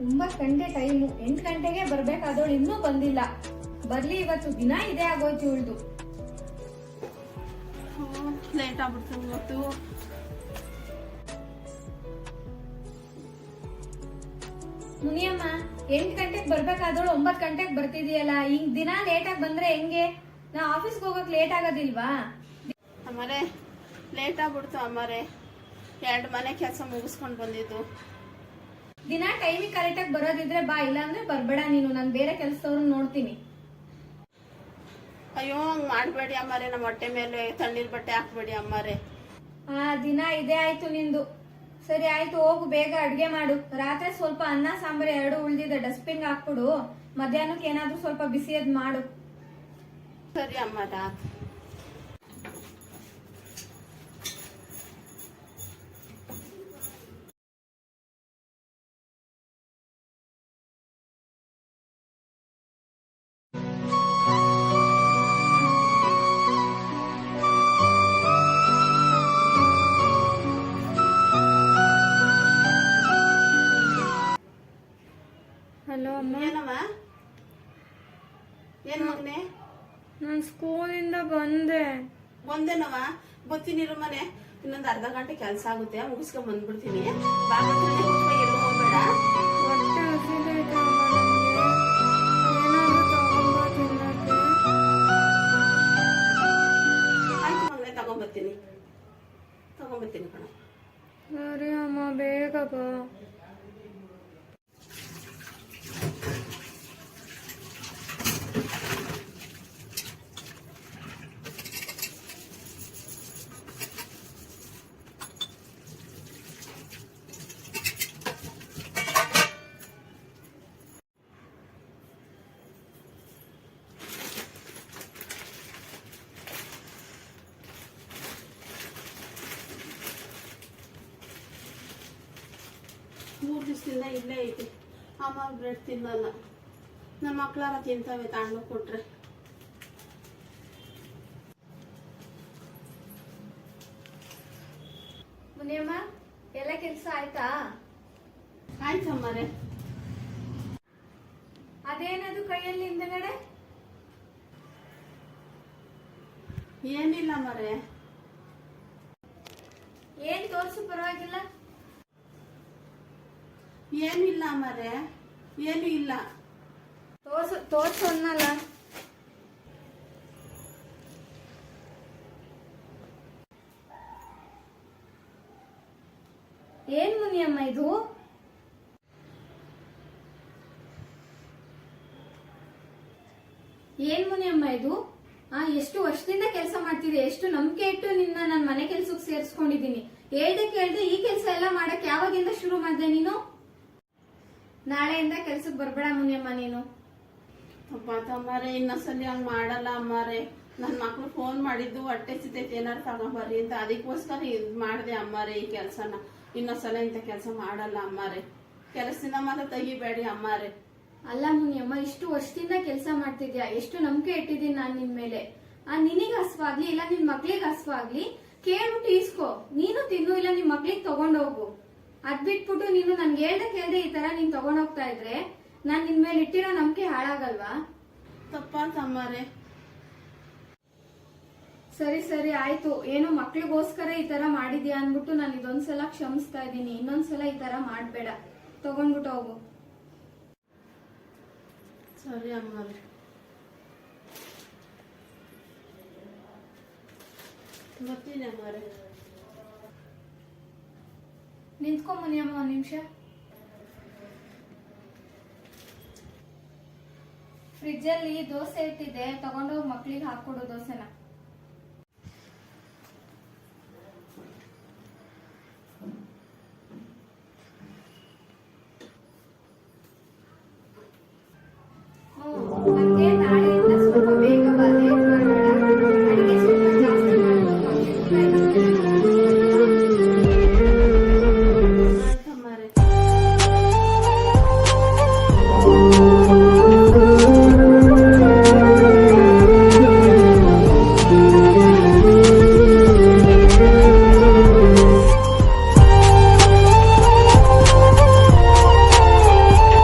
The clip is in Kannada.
ಒಂಬತ್ತು ಗಂಟೆ ಟೈಮು ಎಂಟು ಗಂಟೆಗೆ ಬರ್ಬೇಕಾದವಳು ಇನ್ನೂ ಬಂದಿಲ್ಲ. ಬರ್ಲಿ ಇವತ್ತು ದಿನ ಇದೆ ಆಗೋಯ್ತು ಇವಳ್ದು. ಲೇಟ್ ಆಗ್ಬಿಡ್ತು ಇವತ್ತು. ಮುನಿಯಮ್ಮ ಎಂಟು ಗಂಟೆಗೆ ಬರ್ಬೇಕಾದವಳು ಒಂಬತ್ತು ಗಂಟೆಗೆ ಬರ್ತಿದೀಯಲ್ಲ ಹಿಂಗ್ ದಿನ ಲೇಟಾಗಿ ಬಂದ್ರೆ ಹೆಂಗೆ? ನಾ ಆಫೀಸ್ಗೆ ಹೋಗಕ್ ಲೇಟ್ ಆಗೋದಿಲ್ವಾ? ಅಮ್ಮರೇ ಲೇಟ್ ಆಗ್ಬಿಡ್ತು ಅಮ್ಮರೇ. ಎರಡು ಮನೆ ಕೆಲಸ ಮುಗಿಸ್ಕೊಂಡು ಬಂದಿದ್ದು. ದಿನ ಟೈಮಿಗೆ ಕರೆಕ್ಟಾಗಿ ಬರೋದಿದ್ರೆ ಬಾ ಇಲ್ಲಾಂದ್ರೆ ಬರ್ಬೇಡ ನೀನು. ನಾನು ಬೇರೆ ಕೆಲಸದವ್ರನ್ನ ನೋಡ್ತೀನಿ. ಅಯ್ಯೋ ಹಂಗ್ ಮಾಡಬೇಡಿ ಅಮ್ಮಾರೆ. ನಮ್ಮ ಹೊಟ್ಟೆ ಮೇಲೆ ತಣ್ಣೀರ್ ಬಟ್ಟೆ ಹಾಕ್ಬೇಡಿ ಅಮ್ಮಾರೆ. ಆ ದಿನ ಇದೇ ಆಯ್ತು ನಿಂದು. ಸರಿ ಆಯ್ತು ಹೋಗು ಬೇಗ ಅಡ್ಗೆ ಮಾಡು. ರಾತ್ರಿ ಸ್ವಲ್ಪ ಅನ್ನ ಸಾಂಬಾರ್ ಎರಡು ಉಳ್ದಿದೆ. ಡಸ್ಟ್ಬಿನ್ ಹಾಕ್ಬಿಡು. ಮಧ್ಯಾಹ್ನಕ್ಕೆ ಏನಾದ್ರೂ ಸ್ವಲ್ಪ ಬಿಸಿಯದ್ ಮಾಡು. ಸರಿ ಅಮ್ಮರ ನಾನು ಸ್ಕೂಲಿಂದ ಬಂದೆ. ಒಂದೇನವ ಬತ್ತೀನಿರು ಮನೆ. ಇನ್ನೊಂದು ಅರ್ಧ ಗಂಟೆ ಕೆಲಸ ಆಗುತ್ತೆ ಮುಗಿಸ್ಕೊಂಡ್ ಬಂದ್ಬಿಡ್ತೀನಿ. ತಗೊಂಬರ್ತೀನಿ. ತಗೊಂಬರ್ತೀನಿ ಕಣ. ಸರಿ ಅಮ್ಮ ಬೇಗ ಮೂರು ದಿವಸದಿಂದ ಇಲ್ಲೇ ಐತಿ. ಅಮ್ಮ ಬ್ರೆಡ್ ತಿನ್ನಲ್ಲ. ನಮ್ಮ ಮಕ್ಕಳಾರ ತಿಂತಾವೆ ತಾಂಡು ಕೊಟ್ರೆ. ಮುನಿಯಮ್ಮ ಎಲ್ಲ ಕೆಲಸ ಆಯ್ತಾ? ಆಯ್ತಮ್ಮರೆ ಅದೇನದು ಕೈಯಲ್ಲಿ ಹಿಂದಗಡೆ? ಏನಿಲ್ಲ ಮರೆ ಏನ್ ತೋರ್ಸು ಪರವಾಗಿಲ್ಲ. ಏನಿಲ್ಲ ಮರೆ, ಏನು ಇಲ್ಲ. ತೋರ್ಸು ತೋರ್ಸು ಏನ್ ಮುನಿಯಮ್ಮ ಇದು? ಏನ್ ಮುನಿಯಮ್ಮ ಇದು? ಆ, ಎಷ್ಟು ವರ್ಷದಿಂದ ಕೆಲಸ ಮಾಡ್ತಿದ್ದೆ ಎಷ್ಟು ನಂಬಿಕೆ ಇಟ್ಟು ನಿನ್ನ ನಾನು ಮನೆ ಕೆಲ್ಸಕ್ಕೆ ಸೇರಿಸ್ಕೊಂಡಿದ್ದೀನಿ. ಹೇಳ್ದೆ ಕೇಳ್ದೆ ಈ ಕೆಲಸ ಎಲ್ಲ ಮಾಡಕ್ ಯಾವಾಗಿಂದ ಶುರು ಮಾಡ್ದೆ ನೀನು? ನಾಳೆಯಿಂದ ಕೆಲ್ಸಕ್ಕೆ ಬರ್ಬೇಡ ಮುನಿಯಮ್ಮ ನೀನು. ಅಪ್ಪ ತಮ್ಮರೆ ಇನ್ನೊಂದ್ಸಲಿ ಹಂಗ್ ಮಾಡಲ್ಲ ಅಮ್ಮಾರೆ. ನನ್ನ ಮಕ್ಳು ಫೋನ್ ಮಾಡಿದ್ದು ಹೊಟ್ಟೆ ಸಿತೈತೆ ಏನಾರು ತಗೊಂಬರ್ರಿ ಅಂತ. ಅದಕ್ಕೋಸ್ಕರ ಇದ್ ಮಾಡ್ದೆ ಅಮ್ಮಾರೆ ಈ ಕೆಲ್ಸನ. ಇನ್ನೊಂದ್ಸಲ ಇಂಥ ಕೆಲಸ ಮಾಡಲ್ಲ ಅಮ್ಮಾರೆ. ಕೆಲಸದಿಂದ ಮಾತ್ರ ತೆಗಿಬೇಡಿ ಅಮ್ಮಾರೆ. ಅಲ್ಲ ಮುನಿಯಮ್ಮ ಇಷ್ಟು ವರ್ಷದಿಂದ ಕೆಲಸ ಮಾಡ್ತಿದ್ಯಾ? ಎಷ್ಟು ನಂಬಿಕೆ ಇಟ್ಟಿದ್ದೀನಿ ನಾನ್ ನಿನ್ ಮೇಲೆ. ಆ ನಿನಗ್ ಹಸ್ವಾಗ್ಲಿ ಇಲ್ಲ ನಿನ್ ಮಕ್ಳಿಗೆ ಹಸ್ವಾಗ್ಲಿ ಕೇಳ್ಬಿಟ್ಟು ಇಸ್ಕೋ ನೀನು ತಿನ್ನು ಇಲ್ಲ ನಿನ್ ಮಕ್ಳಿಗೆ ತಗೊಂಡೋಗು ಅದ್ ಬಿಟ್ಬಿಟ್ಟು ನೀನು ನನ್ಗೆ ಹೇಳ್ದೆ ಕೇಳ್ದೆ ತರ ನೀನ್ ತಗೊಂಡೋಗ್ತಾ ಇದ್ರೆ ನಾನ್ ನಿನ್ ಮೇಲೆ ಇಟ್ಟಿರೋ ನಂಬಿಕೆ ಹಾಳಾಗಲ್ವಾ? ತಪ್ಪಾತ್ ಅಮ್ಮಾರೆ ಸರಿ ಸರಿ ಆಯ್ತು. ಏನೋ ಮಕ್ಳಿಗೋಸ್ಕರ ಈ ತರ ಮಾಡಿದ್ಯಾ ಅನ್ಬಿಟ್ಟು ನಾನು ಇದೊಂದ್ಸಲ ಕ್ಷಮಿಸ್ತಾ ಇದ್ದೀನಿ. ಇನ್ನೊಂದ್ಸಲ ಈ ತರ ಮಾಡ್ಬೇಡ. ತಗೊಂಡ್ಬಿಟ್ಟು ಹೋಗು. ಸರಿ ಅಮ್ಮ ಬರ್ತೀನಿ ಅಮ್ಮ ನಿಂತ್ಕೊಂಬನಿ ಅಮ್ಮ ಒಂದ್ ನಿಮಿಷ. ಫ್ರಿಜ್ಜಲ್ಲಿ ದೋಸೆ ಇಟ್ಟಿದೆ ತಗೊಂಡೋಗಿ ಮಕ್ಳಿಗೆ ಹಾಕ್ಕೊಡು ದೋಸೆನ.